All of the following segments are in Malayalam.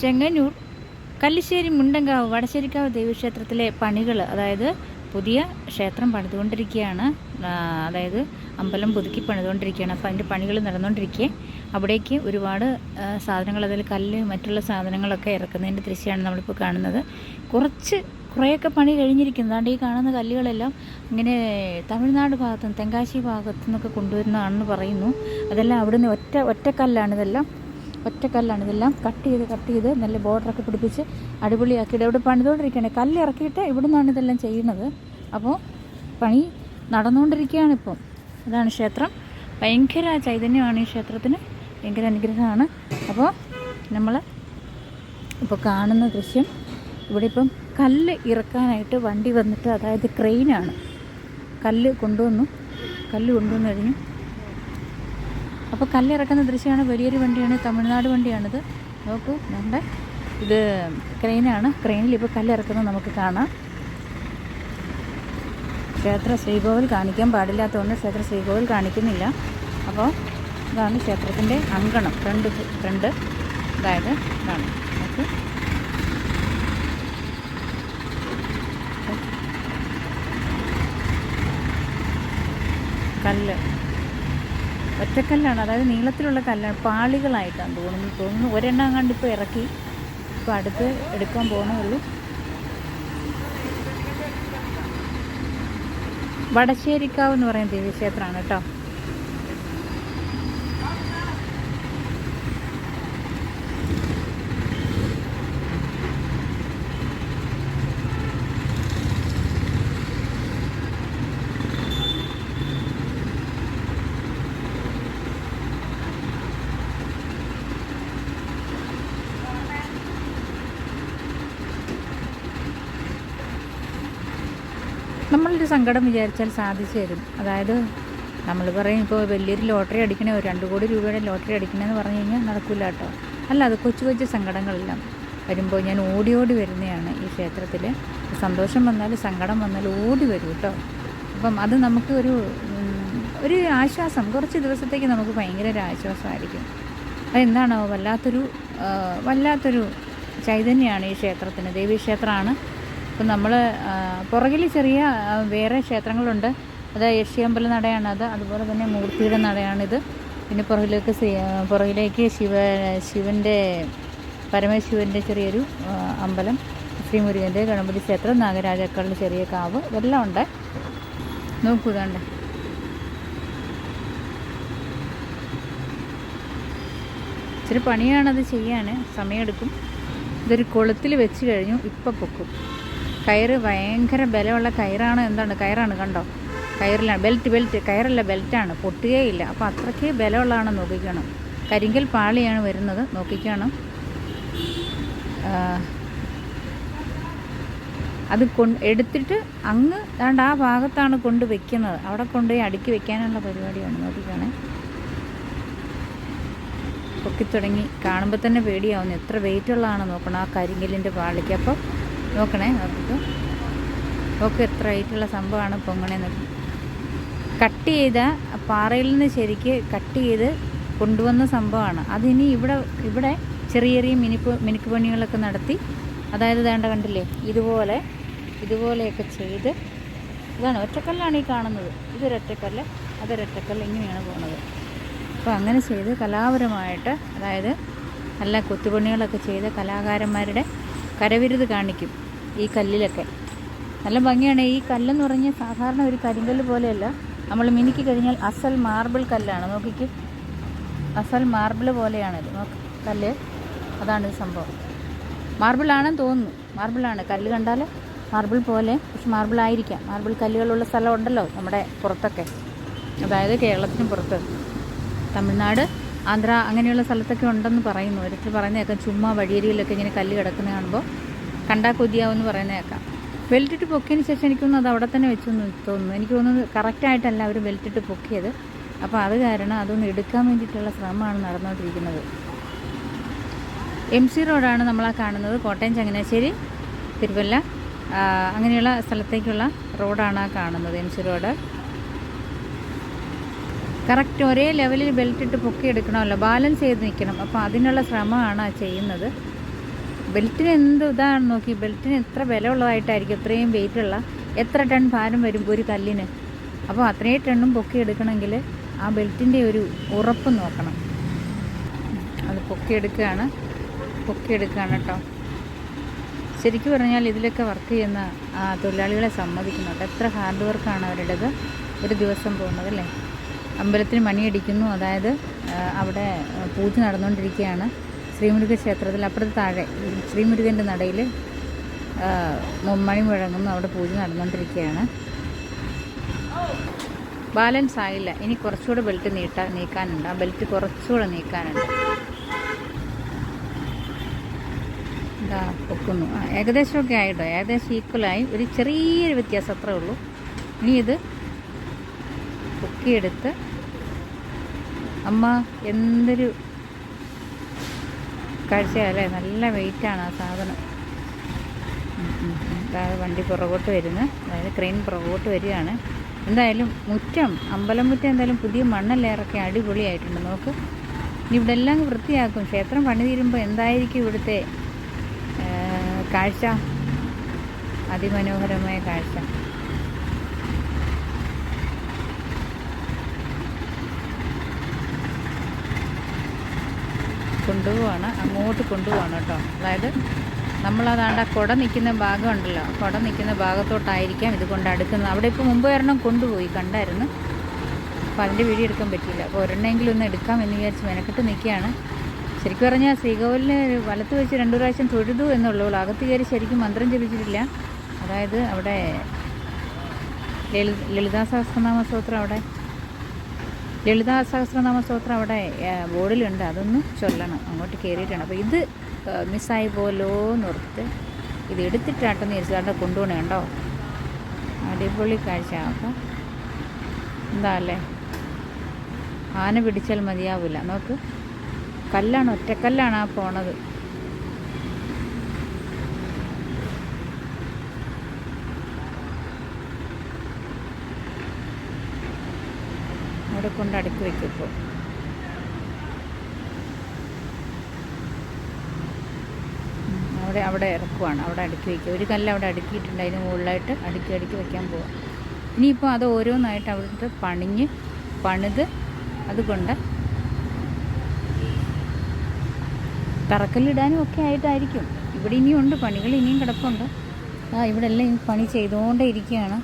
ചെങ്ങന്നൂർ കല്ലിശ്ശേരി മുണ്ടങ്കാവ് വടശ്ശേരിക്കാവ് ദേവീക്ഷേത്രത്തിലെ പണികൾ അതായത് പുതിയ ക്ഷേത്രം പണിതുകൊണ്ടിരിക്കുകയാണ്. അതായത് അമ്പലം പുതുക്കി പണിതുകൊണ്ടിരിക്കുകയാണ്. അപ്പോൾ അതിന്റെ പണികൾ നടന്നുകൊണ്ടിരിക്കുകയെ. അവിടേക്ക് ഒരുപാട് സാധനങ്ങൾ അതിൽ കല്ല് മറ്റുള്ള സാധനങ്ങളൊക്കെ ഇറക്കുന്നതിന്റെ ദൃശ്യമാണ് നമ്മളിപ്പോൾ കാണുന്നത്. കുറച്ച് കുറേയൊക്കെ പണി കഴിഞ്ഞിരിക്കുന്നു. അതുകൊണ്ട് ഈ കാണുന്ന കല്ലുകളെല്ലാം ഇങ്ങനെ തമിഴ്നാട് ഭാഗത്തു തെങ്കാശി ഭാഗത്തു നിന്നൊക്കെ കൊണ്ടുവരുന്നതാണെന്ന് പറയുന്നു. അതെല്ലാം അവിടുന്ന് ഒറ്റ ഒറ്റക്കല്ലാണ് ഇതെല്ലാം. ഒറ്റക്കല്ലാണ് ഇതെല്ലാം കട്ട് ചെയ്ത് കട്ട് ചെയ്ത് നല്ല ബോർഡറൊക്കെ പിടിപ്പിച്ച് അടിപൊളിയാക്കിയിട്ട് ഇവിടെ പണിതുകൊണ്ടിരിക്കുകയാണ്. കല്ല് ഇറക്കിയിട്ട് ഇവിടെ നിന്നാണ് ഇതെല്ലാം ചെയ്യുന്നത്. അപ്പോൾ പണി നടന്നുകൊണ്ടിരിക്കുകയാണ് ഇപ്പം. അതാണ് ക്ഷേത്രം. ഭയങ്കര ചൈതന്യമാണ് ഈ ക്ഷേത്രത്തിന്. ഭയങ്കര അനുഗ്രഹമാണ്. അപ്പോൾ നമ്മൾ ഇപ്പോൾ കാണുന്ന ദൃശ്യം ഇവിടെ ഇപ്പം കല്ല് ഇറക്കാനായിട്ട് വണ്ടി വന്നിട്ട് അതായത് ക്രെയിനാണ്. കല്ല് കൊണ്ടുവന്നു. കല്ല് കൊണ്ടുവന്നു കഴിഞ്ഞു. അപ്പോൾ കല്ലിറക്കുന്ന ദൃശ്യമാണ്. വലിയൊരു വണ്ടിയാണ് തമിഴ്നാട് വണ്ടിയാണിത്. നോക്കൂ നമ്മുടെ ഇത് ക്രെയിനാണ്. ക്രെയിനിൽ ഇപ്പോൾ കല്ലിറക്കുന്നത് നമുക്ക് കാണാം. ക്ഷേത്ര ശ്രീകോവിൽ കാണിക്കാൻ പാടില്ലാത്തതുകൊണ്ട് ക്ഷേത്ര ശ്രീകോവിൽ കാണിക്കുന്നില്ല. അപ്പോൾ ഇതാണ് ക്ഷേത്രത്തിന്റെ അങ്കണം. Front front. അതായത് ഇതാണ്. കല്ല്. ഒറ്റക്കല്ലാണ്. അതായത് നീളത്തിലുള്ള കല്ലാണ് പാളികളായിട്ടാണ് തോന്നുന്നു തോന്നുന്നു ഒരെണ്ണം കണ്ട് ഇപ്പോൾ ഇറക്കി. ഇപ്പോൾ അടുത്ത് എടുക്കാൻ പോകണേ വടശ്ശേരിക്കാവ് എന്ന് പറയുന്ന ദേവീക്ഷേത്രമാണ് കേട്ടോ. നമ്മളൊരു സങ്കടം വിചാരിച്ചാൽ സാധിച്ചു തരും. അതായത് നമ്മൾ പറയും ഇപ്പോൾ വലിയൊരു ലോട്ടറി അടിക്കണേ ഒരു രണ്ട് കോടി രൂപയുടെ ലോട്ടറി അടിക്കണമെന്ന് പറഞ്ഞു കഴിഞ്ഞാൽ നടക്കില്ല കേട്ടോ. അല്ല അത് കൊച്ചു കൊച്ചു സങ്കടങ്ങളെല്ലാം വരുമ്പോൾ ഞാൻ ഓടി ഓടി വരുന്നതാണ് ഈ ക്ഷേത്രത്തിൽ സന്തോഷം വന്നാൽ സങ്കടം വന്നാൽ ഓടി വരും കേട്ടോ. അപ്പം അത് നമുക്ക് ഒരു ഒരു ആശ്വാസം. കുറച്ച് ദിവസത്തേക്ക് നമുക്ക് ഭയങ്കര ഒരു ആശ്വാസമായിരിക്കും. അതെന്താണോ വല്ലാത്തൊരു വല്ലാത്തൊരു ചൈതന്യമാണ് ഈ ക്ഷേത്രത്തിന്. ദേവീക്ഷേത്രമാണ് ഇപ്പം നമ്മൾ പുറകിൽ ചെറിയ വേറെ ക്ഷേത്രങ്ങളുണ്ട്. അത് യക്ഷിയമ്പല നടയാണ് അത്. അതുപോലെ തന്നെ മൂർത്തിയുടെ നടയാണിത്. പിന്നെ പുറകിലേക്ക് പുറകിലേക്ക് ശിവ ശിവന്റെ പരമശിവന്റെ ചെറിയൊരു അമ്പലം. ശ്രീമുരുകന്റെ ഗണപതി ക്ഷേത്രം നാഗരാജാക്കളുടെ ചെറിയ കാവ് ഇതെല്ലാം ഉണ്ട്. നോക്കൂ ഇതാണ്ട്. ഇച്ചിരി പണിയാണത് ചെയ്യാൻ സമയമെടുക്കും. ഇതൊരു കൊളുത്തിൽ വെച്ച് കഴിഞ്ഞു ഇപ്പം പൊക്കും. കയറ് ഭയങ്കര ബലമുള്ള കയറാണ് എന്താണ്? കയറാണ് കണ്ടോ? കയറിലാണ്. ബെൽറ്റ് ബെൽറ്റ് കയറല്ല ബെൽറ്റാണ് പൊട്ടുകയില്ല അപ്പോൾ അത്രയ്ക്ക് ബലമുള്ളതാണ് നോക്കിക്കണം. കരിങ്കൽ പാളിയാണ് വരുന്നത് നോക്കിക്കണം. അത് കൊണ്ട് എടുത്തിട്ട് അങ്ങ് ദാണ്ട് ആ ഭാഗത്താണ് കൊണ്ട് വെക്കുന്നത്. അവിടെ കൊണ്ടുപോയി അടുക്കി വെക്കാനുള്ള പരിപാടിയാണ് നോക്കിക്കണേ. പൊക്കിത്തുടങ്ങി കാണുമ്പോൾ തന്നെ പേടിയാവുന്നു. എത്ര വെയിറ്റുള്ളതാണ് നോക്കണം ആ കരിങ്കലിന്റെ പാളിക്ക്. അപ്പോൾ നോക്കണേ നോക്കിട്ടു നോക്ക് എത്ര റേറ്റുള്ള സംഭവമാണ് പൊങ്ങണേ നോക്കി കട്ട് ചെയ്ത പാറയിൽ നിന്ന് ശരിക്ക് കട്ട് ചെയ്ത് കൊണ്ടുവന്ന സംഭവമാണ്. അതിനി ഇവിടെ ഇവിടെ ചെറിയ ചെറിയ മിനിപ്പ് മിനുക്ക് പണികളൊക്കെ നടത്തി അതായത് വേണ്ട കണ്ടില്ലേ ഇതുപോലെ ഇതുപോലെയൊക്കെ ചെയ്ത് ഇതാണ് ഒറ്റക്കല്ലാണ് ഈ കാണുന്നത്. ഇതൊരൊറ്റക്കല്ല് അതൊരൊറ്റക്കല്ല് ഇങ്ങനെയാണ് പോകുന്നത് അപ്പോൾ അങ്ങനെ ചെയ്ത് കലാപരമായിട്ട് അതായത് നല്ല കൊത്തുപണികളൊക്കെ ചെയ്ത് കലാകാരന്മാരുടെ കരവിരുത് കാണിക്കും. ഈ കല്ലിലൊക്കെ. നല്ല ഭംഗിയാണ്. ഈ കല്ലെന്ന് പറഞ്ഞാൽ സാധാരണ ഒരു കരിങ്കല്ല് പോലെയല്ല. നമ്മൾ മിനുക്കി കഴിഞ്ഞാൽ അസൽ മാർബിൾ കല്ലാണ്. നോക്കിക്ക്. അസൽ മാർബിൾ പോലെയാണിത്. നോക്ക് കല്ല്. അതാണ് സംഭവം. മാർബിളാണെന്ന് തോന്നുന്നു. മാർബിളാണ്. കല്ല് കണ്ടാൽ മാർബിൾ പോലെ പക്ഷെ മാർബിൾ ആയിരിക്കാം. മാർബിൾ കല്ലുകളുള്ള സ്ഥലം ഉണ്ടല്ലോ നമ്മുടെ പുറത്തൊക്കെ. അതായത് കേരളത്തിന് പുറത്ത്. തമിഴ്നാട് ആന്ധ്ര അങ്ങനെയുള്ള സ്ഥലത്തൊക്കെ ഉണ്ടെന്ന് പറയുന്നു. ഒരിക്കൽ പറയുന്നതൊക്കെ ചുമ്മാ വഴിയരിയിലൊക്കെ ഇങ്ങനെ കല്ല് കിടക്കുന്ന കാണുമ്പോൾ കണ്ടാ കൊതിയാവുമെന്ന് പറയുന്നേക്കാം വെൽറ്റിട്ട് പൊക്കിയതിന് ശേഷം എനിക്കൊന്നും അത് അവിടെ തന്നെ വെച്ചു എന്ന് തോന്നുന്നു എനിക്ക് തോന്നുന്നത് കറക്റ്റായിട്ടല്ല അവർ വെൽറ്റിട്ട് പൊക്കിയത്. അപ്പോൾ അത് കാരണം അതൊന്ന് എടുക്കാൻ വേണ്ടിയിട്ടുള്ള ശ്രമമാണ് നടന്നുകൊണ്ടിരിക്കുന്നത് എം സി റോഡാണ് ആ കാണുന്നത്. കോട്ടയം ചങ്ങനാശ്ശേരി തിരുവല്ല അങ്ങനെയുള്ള സ്ഥലത്തേക്കുള്ള റോഡാണ് ആ കാണുന്നത് എം സി റോഡ് കറക്റ്റ് ഒരേ ലെവലിൽ ബെൽറ്റ് ഇട്ട് പൊക്കിയെടുക്കണമല്ലോ. ബാലൻസ് ചെയ്ത് നിൽക്കണം. അപ്പോൾ അതിനുള്ള ശ്രമമാണ് ചെയ്യുന്നത്. ബെൽറ്റിന് എന്ത് ഇതാണ് നോക്കി ബെൽറ്റിന് എത്ര വില ഉള്ളതായിട്ടായിരിക്കും ഇത്രയും വെയിറ്റുള്ള എത്ര ടൺ ഭാരം വരും ഒരു കല്ലിന്? അപ്പോൾ അത്രയും ടണ്ണും പൊക്കി പൊക്കിയെടുക്കണമെങ്കിൽ ആ ബെൽറ്റിന്റെ ഒരു ഉറപ്പ് നോക്കണം. അത് പൊക്കിയെടുക്കുകയാണ് പൊക്കിയെടുക്കുകയാണ് കേട്ടോ. ശരിക്കും പറഞ്ഞാൽ ഇതിലൊക്കെ വർക്ക് ചെയ്യുന്ന ആ തൊഴിലാളികളെ സമ്മതിക്കുന്നുണ്ട്. എത്ര ഹാർഡ് വർക്കാണ് അവരുടേത്? ഒരു ദിവസം പോകുന്നത് അല്ലേ? അമ്പലത്തിന് മണിയടിക്കുന്നു. അതായത് അവിടെ പൂജ നടന്നുകൊണ്ടിരിക്കുകയാണ്. ശ്രീമുരുക ക്ഷേത്രത്തിൽ അപ്പുറത്ത് താഴെ ശ്രീമുരുകന്റെ നടയിൽ മുമ്മണി മുഴങ്ങുന്നു. അവിടെ പൂജ നടന്നുകൊണ്ടിരിക്കുകയാണ്. ബാലൻസ് ആയില്ല ഇനി കുറച്ചുകൂടെ ബെൽറ്റ് നീട്ടാൻ നീക്കാനുണ്ട്. ആ ബെൽറ്റ് കുറച്ചുകൂടെ നീക്കാനുണ്ട്. ഇതാ പൊക്കുന്നു. ഏകദേശമൊക്കെ ആയിട്ടോ? ഏകദേശം ഈക്വലായി ഒരു ചെറിയൊരു വ്യത്യാസം അത്രേ ഉള്ളൂ. ഇനി ഇത് പൊക്കിയെടുത്ത് അമ്മ എന്തൊരു കാഴ്ചയല്ലേ? നല്ല വെയിറ്റാണ് ആ സാധനം. അതായത് വണ്ടി പുറകോട്ട് വരുന്നു. അതായത് ക്രെയിൻ പുറകോട്ട് വരികയാണ്. എന്തായാലും മുറ്റം അമ്പലം മുറ്റം എന്തായാലും പുതിയ മണ്ണല്ലേറൊക്കെ അടിപൊളിയായിട്ടുണ്ട്. നോക്ക്. ഇവിടെ എല്ലാം വൃത്തിയാക്കും. ക്ഷേത്രം പണി തീരുമ്പോൾ എന്തായിരിക്കും ഇവിടുത്തെ കാഴ്ച? അതിമനോഹരമായ കാഴ്ച. കൊണ്ടുപോവാണ്. അങ്ങോട്ട് കൊണ്ടുപോവാണ് കേട്ടോ. അതായത് നമ്മളതാണ്ട് ആ കുട നിൽക്കുന്ന ഭാഗം ഉണ്ടല്ലോ കുട നിൽക്കുന്ന ഭാഗത്തോട്ടായിരിക്കാം ഇത് കൊണ്ട് അടുക്കുന്നത്. അവിടെ ഇപ്പോൾ മുമ്പ് ഒരെണ്ണം കൊണ്ടുപോയി കണ്ടായിരുന്നു. അപ്പോൾ അതിന്റെ വീഡിയോ എടുക്കാൻ പറ്റിയില്ല. അപ്പോൾ ഒരെണ്ണമെങ്കിലും ഒന്ന് എടുക്കാം എന്ന് വിചാരിച്ച് മെനക്കെട്ട് നിൽക്കുകയാണ്. ശരിക്കും പറഞ്ഞാൽ ശ്രീകോവിലിന് വലത്ത് വെച്ച് രണ്ടു പ്രാവശ്യം തൊഴുതു എന്നുള്ളൂ അകത്ത് കയറി ശരിക്കും മന്ത്രം ജപിച്ചിട്ടില്ല. അതായത് അവിടെ ലളിത സഹസ്രനാമ സ്തോത്രം അവിടെ ലളിതാ സഹസ്രനാമ സ്തോത്രം അവിടെ ബോർഡിലുണ്ട്. അതൊന്ന് ചൊല്ലണം. അങ്ങോട്ട് കയറിയിട്ടാണ് അപ്പോൾ ഇത് മിസ്സായി പോലോ നിർത്ത് ഇത് എടുത്തിട്ടാട്ടെന്ന് വിചാരിച്ചാണ്ട് കൊണ്ടുപോകണേ കണ്ടോ അടിപൊളി കാഴ്ച. അപ്പോൾ എന്താ അല്ലേ? ആന പിടിച്ചാൽ മതിയാവില്ല നോക്ക്. കല്ലാണ് ഒറ്റക്കല്ലാണ് ആ പോണത്. അവിടെ കൊണ്ട് അടുക്കി വയ്ക്കും ഇപ്പോൾ അവിടെ അവിടെ ഇറക്കുവാണ്. അവിടെ അടുക്കി വയ്ക്കുക ഒരു കല്ല് അവിടെ അടുക്കിയിട്ടുണ്ട്. അതിന് മുകളിലായിട്ട് അടുക്കി അടുക്കി വയ്ക്കാൻ പോവാം. ഇനിയിപ്പോൾ അത് ഓരോന്നായിട്ട് അവിടുത്തെ പണിഞ്ഞ് പണിത് അതുകൊണ്ട് തറക്കല്ലിടാനും ഒക്കെ ആയിട്ടായിരിക്കും. ഇവിടെ ഇനിയും ഉണ്ട് പണികൾ ഇനിയും കിടപ്പുണ്ട്. ആ ഇവിടെ എല്ലാം പണി ചെയ്തുകൊണ്ടേ ഇരിക്കുകയാണ്.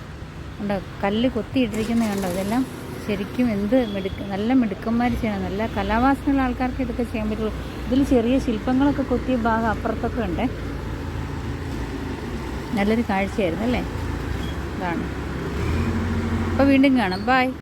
ഉണ്ടോ കല്ല് കൊത്തിയിട്ടിരിക്കുന്നത് കണ്ടോ? ഇതെല്ലാം ശരിക്കും എന്ത് മിടുക്ക് നല്ല മിടുക്കന്മാർ ചെയ്യണം. നല്ല കലാവാസനയുള്ള ആൾക്കാർക്ക് ഇതൊക്കെ ചെയ്യാൻ പറ്റുള്ളൂ. ഇതിൽ ചെറിയ ശില്പങ്ങളൊക്കെ കൊത്തിയ ഭാഗം അപ്പുറത്തൊക്കെ ഉണ്ട്. നല്ലൊരു കാഴ്ചയായിരുന്നു അല്ലേ? ഇതാണ്. അപ്പോൾ വീണ്ടും കാണാം. ബായ്